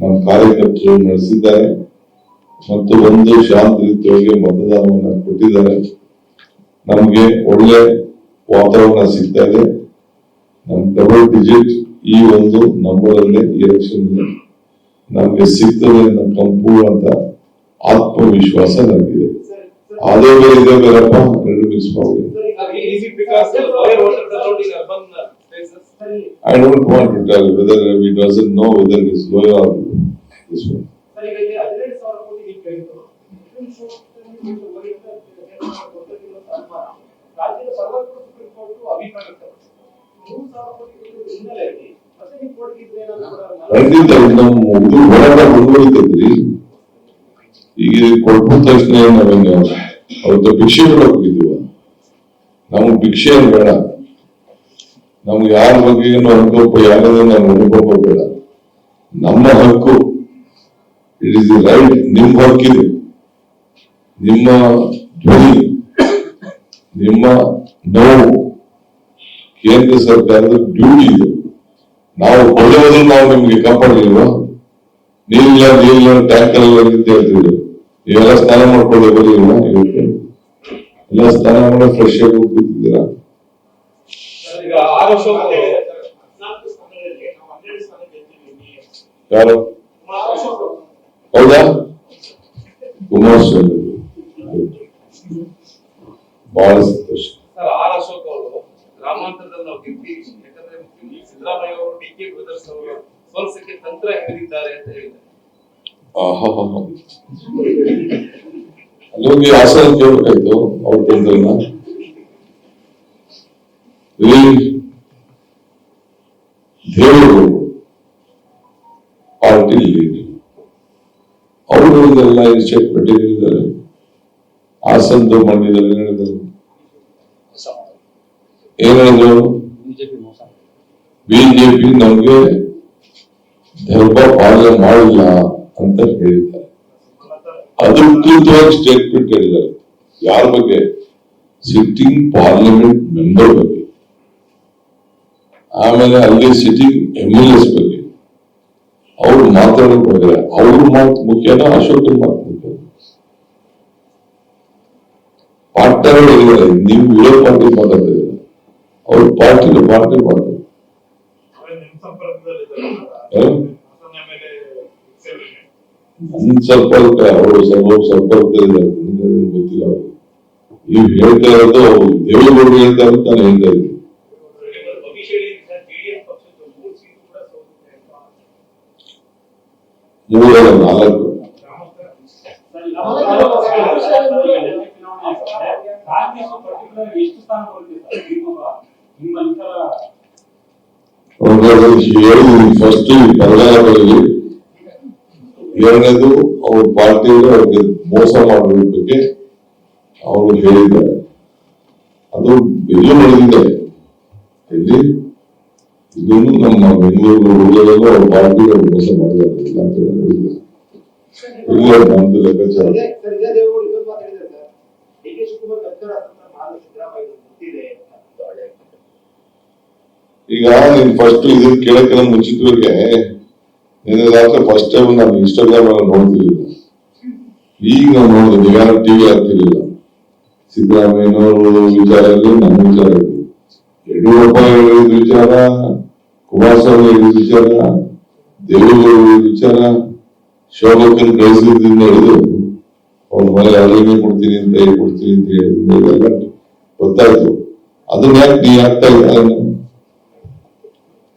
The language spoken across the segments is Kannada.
ನಮ್ಮ ಕಾರ್ಯಕರ್ತರು ನಡೆಸಿದ್ದಾರೆ. ಮತ್ತು ಒಂದು ಶಾಂತ ರೀತಿಯೊಳಗೆ ಮತದಾನವನ್ನು ಕೊಟ್ಟಿದ್ದಾರೆ. ನಮಗೆ ಒಳ್ಳೆ ವಾತಾವರಣ ಸಿಗ್ತಾ ಇದೆ. ನಮ್ ಡಬಲ್ ಡಿಜಿಟ್ ಈ ಒಂದು ನಂಬರಲ್ಲೇ ಎಲೆಕ್ಷನ್ ನಮಗೆ ಸಿಗ್ತದೆ ಅನ್ನೋ ಸಂಪೂರ್ಣ ಆತ್ಮವಿಶ್ವಾಸ ನನಗಿದೆ ಅದೇ ಬೇರೆ ಇದೇ ಬೇರಪ್ಪ ಮಿಕ್ಸ್ ಮಾಡಿ I don't want to tell whether he doesn't know whether it is lower or this one. ನೀವು ನೀವು ನೀವು ನಮ್ಮ ಹೋರಾಟ ಮುಂದುವರಿತದ್ರಿ ಈಗ ಕೊಟ್ಟ ತಕ್ಷಣ ನಾವೇನು ಅವತ್ತು ಭಿಕ್ಷೆ ಹೋಗಿದ್ದೀವ ನಮ್ಗೆ ಭಿಕ್ಷೆ ಬೇಡ ನಮ್ಗೆ ಯಾರ ಬಗ್ಗೆ ಏನು ಅನುಕಂಪ ನಾವು ನಮ್ಮ ಅನುಕಂಪ ಬೇಡ ನಮ್ಮ ಹಕ್ಕು ಇಟ್ ಇಸ್ ದಿ ರೈಟ್ ನಿಮ್ಮ ಹಕ್ಕಿದೆ ನಿಮ್ಮ ಧ್ವನಿ, ನಿಮ್ಮ ನೋವು, ಕೇಂದ್ರ ಸರ್ಕಾರದ ಡ್ಯೂಟಿ ಇದೆ. ನಾವು ಕೊಡುವುದು ನಾವು ನಿಮ್ಗೆ ಕಾಪಾಡಲಿಲ್ವಾ? ನೀರಿಲ್ಲ ನೀರಿಲ್ಲ, ಟ್ಯಾಂಕರ್ ಅಂತ ಹೇಳ್ತಿದ್ರು. ನೀವೆಲ್ಲ ಸ್ನಾನ ಮಾಡ್ಕೊಳ್ಬೇಕು ಇವತ್ತು? ಎಲ್ಲ ಸ್ನಾನ ಮಾಡೋ ಫ್ರೆಶ್ ಆಗಿ ಕೂತಿದ್ದೀರಾ ಈಗ ಆರು ವರ್ಷ ಯಾರು? ಹೌದಾ? ಕುಮಾರಸ್ವಾಮಿ ಬಹಳ ಸಂತೋಷ. ಸರ್ ಆರ್ ಅಶೋಕ್ ಅವರು ಗ್ರಾಮಾಂತರದಲ್ಲಿ ನಾವು ಗೆದ್ದಿ ಯಾಕಂದ್ರೆ ಸಿದ್ದರಾಮಯ್ಯ ಅವರು ಡಿ ಕೆ ಬ್ರದರ್ಸ್ ಅವರು ಸೋಲ್ಸಕ್ಕೆ ತಂತ್ರ ಹೇಳಿದ್ದಾರೆ ಅಂತ ಹೇಳಿದ್ದಾರೆ. ಅಲ್ಲೊಂದು ಆಸನ ಕೇಳ್ಬೇಕಾಯ್ತು ಅವ್ರ ತಂತ್ರನ ಇಲ್ಲಿ ದೇವರು ಪಾರ್ಟಿ ಲೀಡ್ ಅವರು ಇದೆಲ್ಲ ಸ್ಟೇಟ್ ಪಟ್ಟಿದ್ದಾರೆ ಹಾಸನದ ಮಂಡ್ಯದಲ್ಲಿ ನಡೆದರು ಏನ್ ಹೇಳಿದ್ರು ಬಿಜೆಪಿ ನಮ್ಗೆ ಧರ್ಮ ಪಾಲನೆ ಮಾಡಿಲ್ಲ ಅಂತ ಹೇಳಿದ್ದಾರೆ ಅಧಿಕೃತವಾಗಿ ಸ್ಟೇಟ್ಮೆಂಟ್ ಹೇಳಿದ್ದಾರೆ ಯಾರ ಬಗ್ಗೆ ಸಿಟ್ಟಿಂಗ್ ಪಾರ್ಲಿಮೆಂಟ್ ಮೆಂಬರ್ ಬಗ್ಗೆ ಆಮೇಲೆ ಅಲ್ಲಿ ಸಿಟಿ ಎಂ ಎಲ್ ಎಸ್ ಬಗ್ಗೆ. ಅವ್ರು ಮಾತಾಡಕ್ ಹೋದ್ರೆ ಅವ್ರ ಮಾತು ಮುಖ್ಯನ ಅಶೋಕ್ ಮಾತು ಮುಖ್ಯ. ಪಾರ್ಟ್ನರ್ ಹೇಳಿದ್ದಾರೆ ನೀವು ವಿರೋಧ ಪಾರ್ಟಿ ಮಾತಾಡ್ತಿದ್ದಾರೆ? ಅವ್ರ ಪಾರ್ಟಿ ಪಾರ್ಟಿ ಮಾತಾಡ್ತಾರೆ ನನ್ ಸಂಪರ್ಕ ಅವರು ಸ್ವಲ್ಪ ಸಂಪರ್ಕ ಇದ್ದಾರೆ ಗೊತ್ತಿಲ್ಲ ಅವ್ರು. ನೀವು ಹೇಳ್ತಾ ಇರೋದು ದೇವೇಗೌಡರು ಹೇಳ್ತಾರೆ ಅಂತ ನಾನು ಹೇಳ್ತಾ ಇದ್ದೀನಿ. ಮೂರರ ನಾಲ್ಕು ಫಸ್ಟ್ ಕರ್ನಾಟಕದಲ್ಲಿ ಎರಡನೇದು ಅವ್ರ ಪಾರ್ಟಿಯವರು ಅವ್ರಿಗೆ ಮೋಸ ಮಾಡುವ ಬಗ್ಗೆ ಅವರು ಹೇಳಿದ್ದಾರೆ. ಅದು ಎಲ್ಲೂ ನಡೆದಿದೆ ಇಲ್ಲಿ ಇದನ್ನು ನಮ್ಮ ಬೆಂಗಳೂರು ಊರಲ್ಲೂ ಅವ್ರ ಪಾರ್ಟಿ ಮೋಸ ಮಾಡಿದ್ದಾರೆ ಇಲ್ಲ ಅಂತ ಹೇಳಿಲ್ಲ ಇಲ್ಲ ನಮ್ದು ಲೆಕ್ಕಾಚಾರ ಈಗ ನೀನ್ ಫಸ್ಟ್ ಇದನ್ನ ಕೇಳಕ್ಕೆ ಮುಂಚಿತವಾಗಿ ನಿನ್ನೆ ರಾತ್ರಿ ಫಸ್ಟ್ ಟೈಮ್ ನಾನು ಇನ್ಸ್ಟಾಗ್ರಾಮ್ ಅಲ್ಲಿ ನೋಡ್ತಿರ್ಲಿಲ್ಲ ಈಗ ನಾವು ನೋಡಿದ್ವಿ ಯಾರು ಟಿವಿ ಆಗ್ತಿರ್ಲಿಲ್ಲ ಸಿದ್ದರಾಮಯ್ಯನವರು ವಿಚಾರ ಇರಲಿ ನಮ್ಮ ವಿಚಾರ ಇರಲಿ ಯಡಿಯೂರಪ್ಪ ಹೇಳಿದ ವಿಚಾರ ಕುಮಾರಸ್ವಾಮಿ ವಿಚಾರ? ದೇವೇಗೌಡ ವಿಚಾರ? ಶೋಭಕನ್ ಕಳಿಸಿದ್ರಿಂದ ಹಿಡಿದು ಅವ್ರ ಮನೆ ಅಲ್ಲಿಗೆ ಕೊಡ್ತೀನಿ ಅಂತ ಹೇಳಿ ಕೊಡ್ತೀನಿ ಅಂತ ಹೇಳಿದ್ರಿಂದ ಇದೆಲ್ಲ ಗೊತ್ತಾಯ್ತು. ಅದನ್ನ ಯಾಕೆ ನೀ ಆಗ್ತಾ ಇದ್ದಾರೆ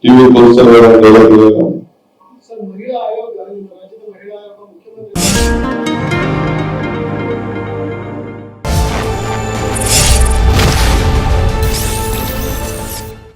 ಟಿವಿ ತೋರಿಸಲ್ಲ